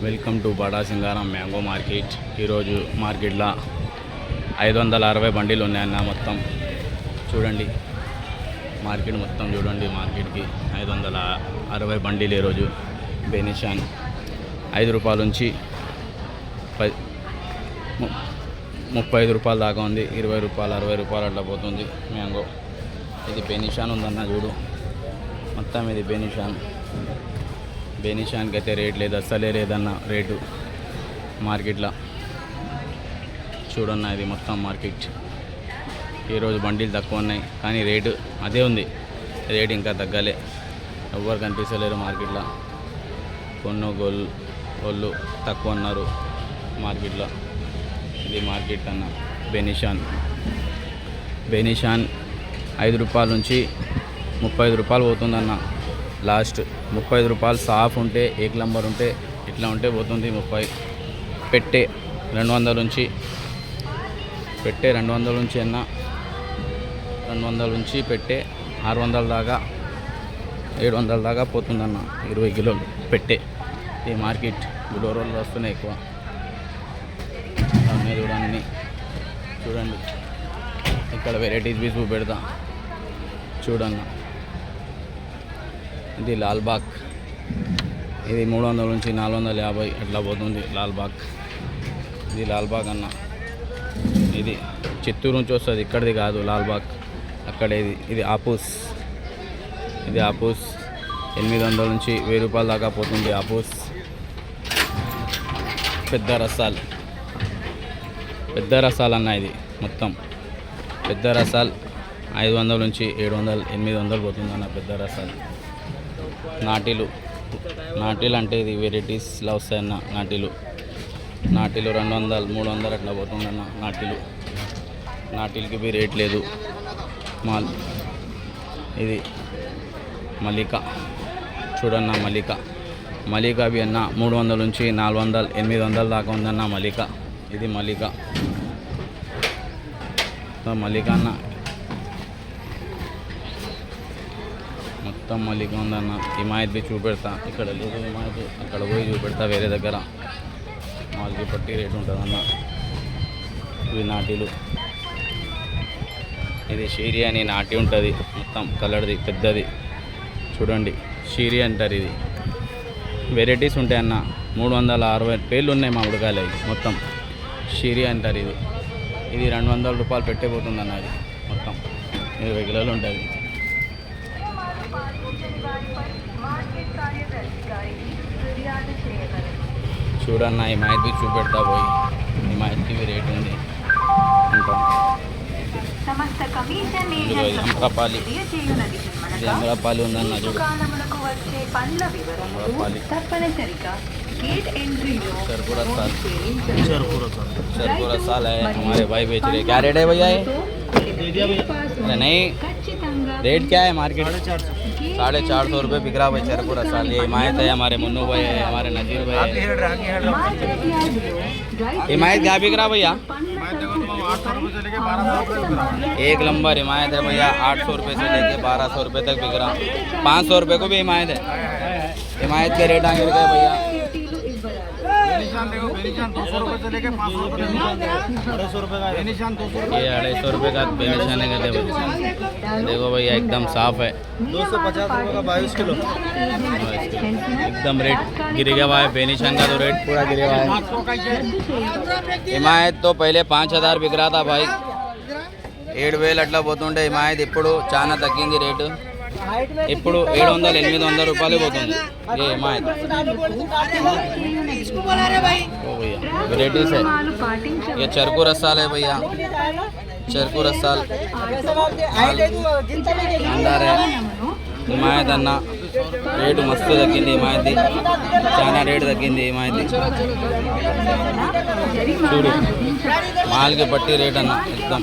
Welcome to బడా సింగారం mango market. ఈరోజు మార్కెట్లో ఐదు వందల అరవై బండిలు ఉన్నాయన్న మొత్తం. చూడండి. మార్కెట్ మొత్తం చూడండి మార్కెట్కి. ఐదు వందల అరవై బండిలు ఈరోజు. బెనిషాన్ ఐదు రూపాయల నుంచి పది ము- ముప్పై ఐదు రూపాయల దాకా ఉంది. ఇరవై రూపాయలు అరవై రూపాయలు అట్లా పోతుంది మ్యాంగో. ఇది బెనిషాన్ ఉందన్న చూడు. మొత్తం ఇది బెనిషాన్. బెనిషాన్కి అయితే రేట్ లేదు అస్సలే లేదన్న రేటు మార్కెట్లో. చూడన్న ఇది మొత్తం మార్కెట్. ఈరోజు బండిలు తక్కువ ఉన్నాయి కానీ రేటు అదే ఉంది. రేటు ఇంకా తగ్గలే. ఎవ్వరు కనిపిస్తలేరు మార్కెట్లో. కొనుగోలు వాళ్ళు తక్కువ ఉన్నారు మార్కెట్లో. ఇది మార్కెట్ అన్న బెనిషాన్. బెనిషాన్ ఐదు రూపాయల నుంచి ముప్పై ఐదు రూపాయలు పోతుందన్న లాస్ట్ ముప్పై ఐదు రూపాయలు సాఫ్ ఉంటే ఏక్ నంబర్ ఉంటే ఇట్లా ఉంటే పోతుంది. ముప్పై పెట్టే రెండు వందల నుంచి పెట్టే రెండు వందల నుంచి అన్న రెండు వందల నుంచి పెట్టే ఆరు వందల దాకా ఏడు వందల దాకా పోతుందన్న ఇరవై కిలోలు పెట్టే. ఈ మార్కెట్ గుడోరోళ్ళు వస్తున్నాయి ఎక్కువ. అన్నీ చూడండి. చూడండి. ఇక్కడ వెరైటీస్ బీస్ పెడతా చూడన్న. ఇది లాల్బాగ్. ఇది మూడు వందల నుంచి నాలుగు వందల యాభై అట్లా పోతుంది లాల్బాగ్. ఇది లాల్బాగ్ అన్న. ఇది చిత్తూరు నుంచి వస్తుంది ఇక్కడిది కాదు లాల్బాగ్. అక్కడ ఇది ఇది ఆపూస్. ఇది ఆపూస్. ఎనిమిది వందల నుంచి వెయ్యి రూపాయల దాకా పోతుంది ఆపూస్. పెద్ద రసాలు. పెద్ద రసాలు అన్న ఇది మొత్తం. పెద్ద రసాలు ఐదు వందల నుంచి ఏడు వందలు ఎనిమిది వందలు పోతుంది అన్న పెద్ద రసాలు. నాటిలు. నాటిలు అంటే ఇది వెరైటీస్లో వస్తాయన్న నాటిలు. నాటిలు రెండు వందలు మూడు వందలు అట్లా పోతుండన్న నాటిలు. నాటిలకి బి రేట్ లేదు. మాల్ ఇది మలిక చూడన్న మలిక మలిక అవి అన్న మూడు వందల నుంచి నాలుగు వందలు ఎనిమిది వందల దాకా ఉందన్న మలిక ఇది మలిక సో మలిక అన్న మొత్తం మళ్ళీ ఉందన్న హిమాయత్ది చూపెడతా. ఇక్కడ లేదు హిమాయత్ అక్కడ పోయి చూపెడతా వేరే దగ్గర. మాల్కి పట్టి రేట్ ఉంటుందన్న. ఇవి నాటిలు. ఇది షీరి అని నాటి ఉంటుంది. మొత్తం కలర్ది పెద్దది. చూడండి. షీరి అంటారు ఇది. వెరైటీస్ ఉంటాయి అన్న. మూడు వందల అరవై పేర్లు ఉన్నాయి మా ఉడకాయలు మొత్తం షీరి అంటారు ఇది. ఇది రెండు వందల రూపాయలు పెట్టేపోతుంది అన్న మొత్తం. ఇరవై కిలోలు ఉంటుంది. చూడన్న ఈ మాయత్కి చూపెడతా పోయి ఈ మాయత్కి రేట్ ఉంది ఉంటాం సమస్త కమిషన్ ఇదిగో ఇది అమరాపాలి తెలియజేయునది ఇది అమరాపాలి ఉందన్న చూడు దుకాణములకు వచ్చే పండ్ల వివరములు అమరాపాలి. తప్పనిసరిగా గేట్ ఎంట్రీలో सरपुरा साल చేయించండి. सरपुरा साल है हमारे भाई बेच रहे क्या रेट है भैया ये గేట్ పాస్ अरे नहीं ఖచ్చితంగా रेट क्या है मार्केट గేట్ साढ़े चार सौ रुपये बिक रहा भाई चार पूरा साल ये हिमायत है, हमारे मुन्नू भाई है, हमारे नजीर भाई है। हिमायत क्या बिक रहा भैया? एक नंबर हिमायत है भैया, आठ सौ रुपये से लेके बारह सौ रुपये तक बिक रहा। पाँच सौ रुपये को भी हिमायत है। हिमायत के रेट आगे भैया। రాయితీలు ఇవ్వరాదు ये अढ़ाई सौ रुपये का बेनिशान है कहते भैया देखो भैया एकदम साफ है दो सौ पचास रुपये का बाईस किलो एकदम रेट गिर गया हुआ है बेनिशान का तो रेट पूरा गिर गया है हिमायत तो पहले पाँच हज़ार बिक रहा था भाई ఏడు వేలు అట్లా పోతుండే హిమాయత్ ఇప్పుడు చాలా తగ్గింది రేటు ఇప్పుడు ఏడు వందలు ఎనిమిది వందల రూపాయలు పోతుంది. ఏ మా వెరైటీస్ ఇక చెరుకు రసాలే భయ్యా. చెరుకు రసాలు. అందారే. హిమాయత్ అన్న రేటు మస్తు తగ్గింది హిమాయత్ చాలా రేటు తగ్గింది హిమాయత్ చూడు మాల్కి బట్టి రేట్ అన్న ఇద్దాం.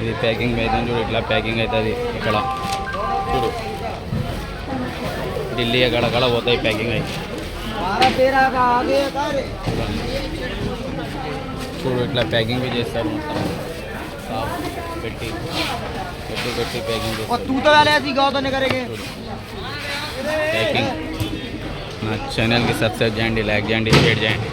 ఇది ప్యాకింగ్ అవుతుంది చూడు ఇట్లా ప్యాకింగ్ అవుతుంది ఇక్కడ చూడు ఢిల్లీ అక్కడ అక్కడ పోతాయి ప్యాకింగ్ అయి చూడు ఇట్లా ప్యాకింగ్ చేస్తారు మొత్తం పెట్టి పెట్టి పెట్టి ప్యాకింగ్ చేస్తారు ప్యాకింగ్ నా ఛానల్కి సబ్స్క్రైబ్ చేయండి లైక్ చేయండి షేర్ చేయండి